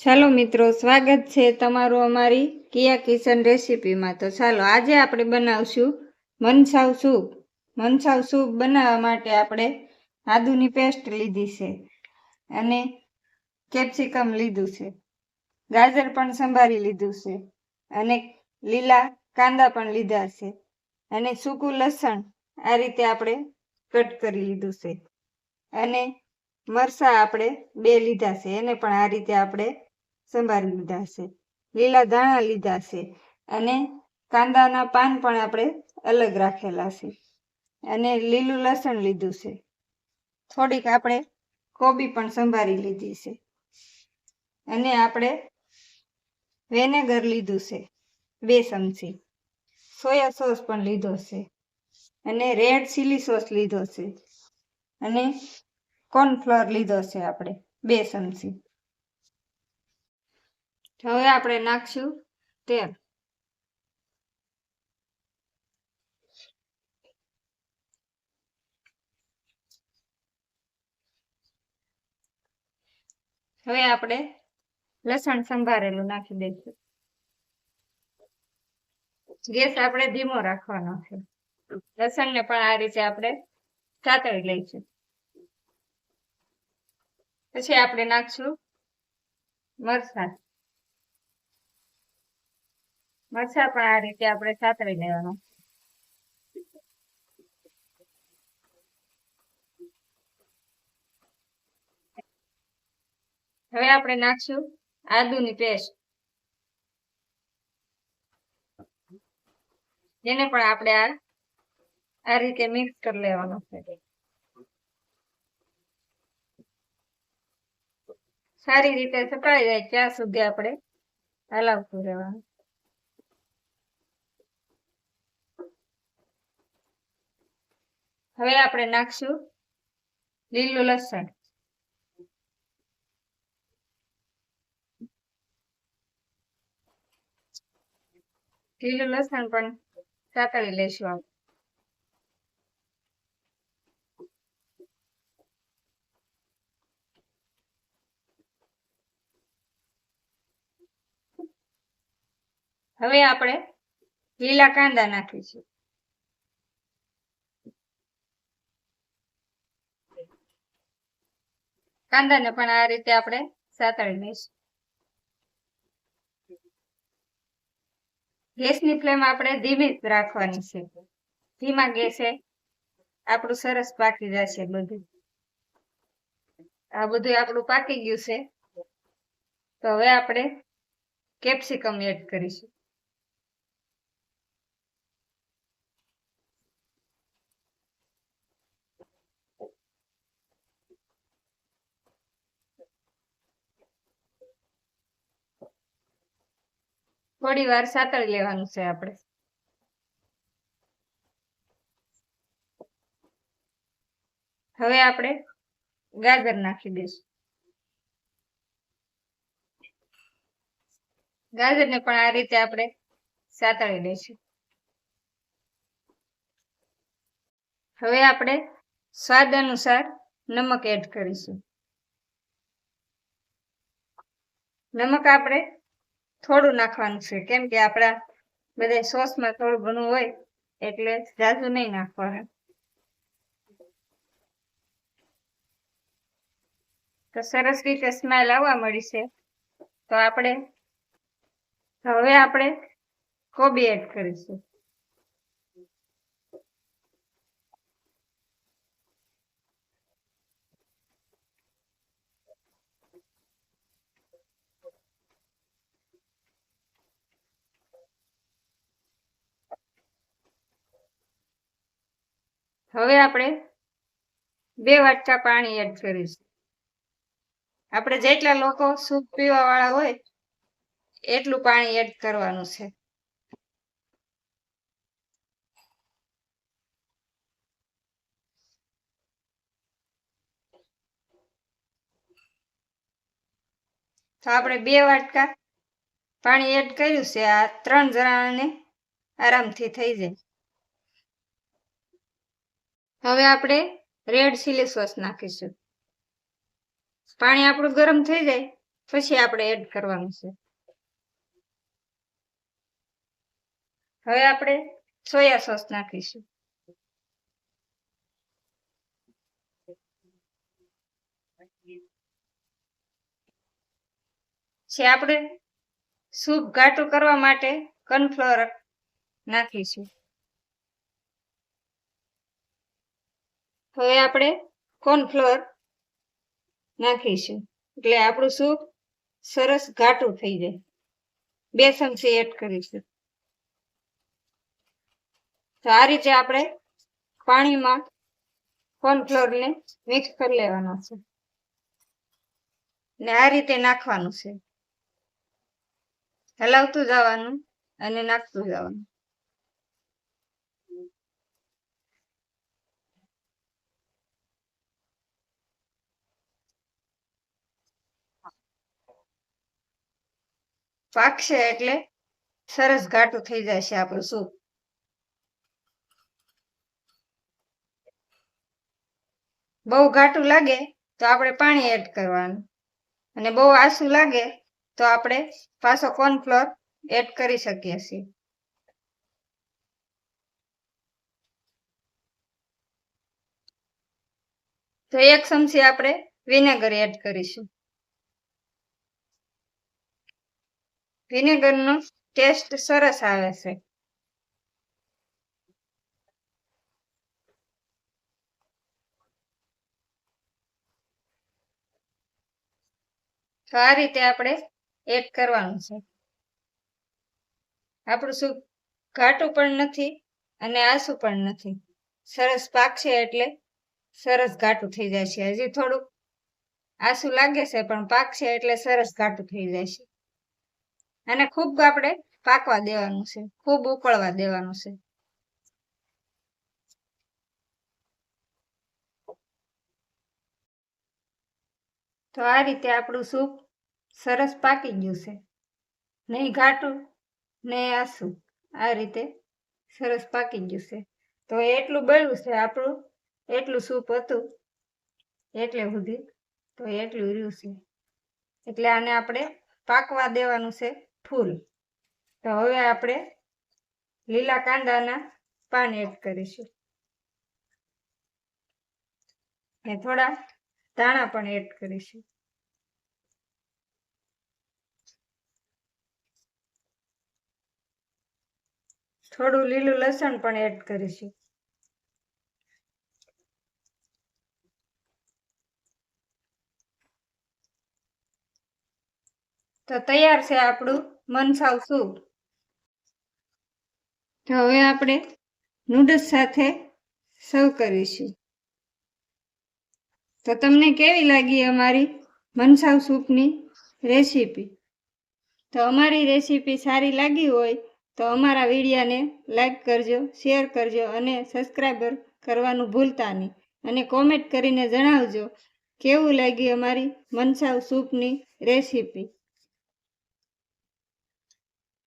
ચાલો મિત્રો, સ્વાગત છે તમારું અમારી કિયા કિચન રેસીપીમાં. તો ચાલો, આજે આપણે બનાવશું મનસાવ સૂપ. મનસાવ સૂપ બનાવવા માટે આપણે આદુની પેસ્ટ લીધી છે અને કેપ્સિકમ લીધું છે. ગાજર પણ સંભાળી લીધું છે અને લીલા કાંદા પણ લીધા છે અને સૂકું લસણ આ રીતે આપણે કટ કરી લીધું છે. અને મરસા આપણે બે લીધા છે. એને પણ આ રીતે આપણે સંભાળી લીધા છે. લીલા ધાણા લીધા છે અને કાંદાના પાન પણ આપણે અલગ રાખેલા છે. અને લીલું લસણ લીધું છે. થોડીક આપણે કોબી પણ સંભાળી લીધી છે. અને આપણે વેનેગર લીધું છે. બે ચમચી. સોયા સોસ પણ લીધો છે. અને રેડ ચીલી સોસ લીધો છે. અને કોર્નફ્લોર લીધો છે આપણે, બે ચમચી. હવે આપણે નાખશું તેલ. હવે આપણે લસણ સંભારેલું નાખી દઈશું. ગેસ આપણે ધીમો રાખવાનો છે. લસણને પણ આ રીતે આપણે સાતળી લઈશું. પછી આપણે નાખશું મરચાં. મરચાં પણ આ રીતે આપણે સાતળી લેવાનું. હવે આપણે નાખશું આદુની પેસ્ટ. જેને પણ આપણે આ આ રીતે મિક્સ કરી લેવાનો. છે સારી રીતે સકાઈ જાય ત્યાં સુધી આપણે હલાવતું રહેવાનું. હવે આપણે નાખશું લીલું લસણ. લીલું લસણ પણ સાતળી લઈશું આપણે. હવે આપણે લીલા કાંદા નાખીશું. કાંદાને પણ આ રીતે આપણે સાતળી લઈશું. ગેસની ફ્લેમ આપણે ધીમી રાખવાની છે. ધીમા ગેસે આપણું સરસ પાકી જશે બધું. આ બધું આપણું પાકી ગયું છે. તો હવે આપણે કેપ્સિકમ એડ કરીશું. થોડી વાર સાતળી લેવાનું છે આપણે. હવે આપણે ગાજર નાખી દઈશું. ગાજરને પણ આ રીતે આપણે સાતળી લઈશું. હવે આપણે સ્વાદ અનુસાર નમક એડ કરીશું. નમક આપણે થોડું નાખવાનું છે. કેમ કે આપણા બધા સોસમાં થોડું ઘણું હોય એટલે જાજુ નહીં નાખવાનું તો સરસ રીતે સ્મેલ આવવા મળી છે. તો આપણે હવે આપણે કોબી એડ કરીશું. હવે આપણે બે વાટકા પાણી એડ કરીશું. આપણે જેટલા લોકો સૂપ પીવા વાળા હોય, એટલું પાણી એડ કરવાનું છે. તો આપણે બે વાટકા પાણી એડ કર્યું છે, આ ત્રણ જણાને આરામથી થઈ જાય. હવે આપણે રેડ ચીલી સોસ નાખીશું. પાણી આપણું ગરમ થઈ જાય, પછી આપણે એડ કરવાનું છે. હવે આપણે સોયા સોસ નાખીશું. છે આપણે સૂપ ઘાટું કરવા માટે કનફ્લોર નાખીશું. હવે આપણે કોર્નફ્લોર નાખીશું. એટલે આપણું સૂપ સરસ ઘાટું થઈ જાય. બે ચમચી એડ કરીશું. તો આ રીતે આપણે પાણીમાં કોર્નફ્લોરને મિક્સ કરી લેવાનો છે. ને આ રીતે નાખવાનું છે. હલાવતું જવાનું અને નાખતું જવાનું. પાકશે એટલે સરસ ઘાટું થઈ જશે આપણું સૂપ. બહુ ઘાટું લાગે તો આપણે પાણી એડ કરવાનું. અને બહુ આસું લાગે તો આપણે પાછો કોર્નફ્લોર એડ કરી શકીએ છીએ. તો એક ચમચી આપણે વિનેગર એડ કરીશું. વિનેગરનો ટેસ્ટ સરસ આવે છે. તો આ રીતે આપણે એડ કરવાનું છે. આપણું સૂપ ઘાટું પણ નથી અને આસું પણ નથી. સરસ પાકશે એટલે સરસ ઘાટું થઈ જાય છે. હજી થોડુંક આસું લાગે છે, પણ પાકશે એટલે સરસ ઘાટું થઈ જાય છે. અને ખૂબ આપણે પાકવા દેવાનું છે, ખૂબ ઉકળવા દેવાનું છે. તો આ રીતે આપણું સૂપ સરસ પાકી ગયું છે. નહીં ઘાટું, નહીં આસું, આ રીતે સરસ પાકી ગયું છે. તો એટલું બળ્યું છે આપણું, એટલું સૂપ હતું એટલે સુધી તો એટલું રહ્યું છે. એટલે આને આપણે પાકવા દેવાનું છે. ફૂલ. તો હવે આપણે લીલા કાંદાના પાન એડ કરીશું. ને થોડા ધાણા પણ એડ કરીશું. થોડું લીલું લસણ પણ એડ કરીશું. તો તૈયાર છે આપણું મનસાવ સૂપ. તો હવે આપણે નૂડલ્સ સાથે સર્વ કરીશું. તો તમને કેવી લાગી અમારી મનસાવ સૂપની રેસીપી તો અમારી રેસીપી સારી લાગી હોય તો અમારા વિડીયાને લાઈક કરજો શેર કરજો અને સબસ્ક્રાઈબર કરવાનું ભૂલતા નહીં. અને કોમેન્ટ કરીને જણાવજો, કેવું લાગ્યું અમારી મનસાવ સૂપની રેસીપી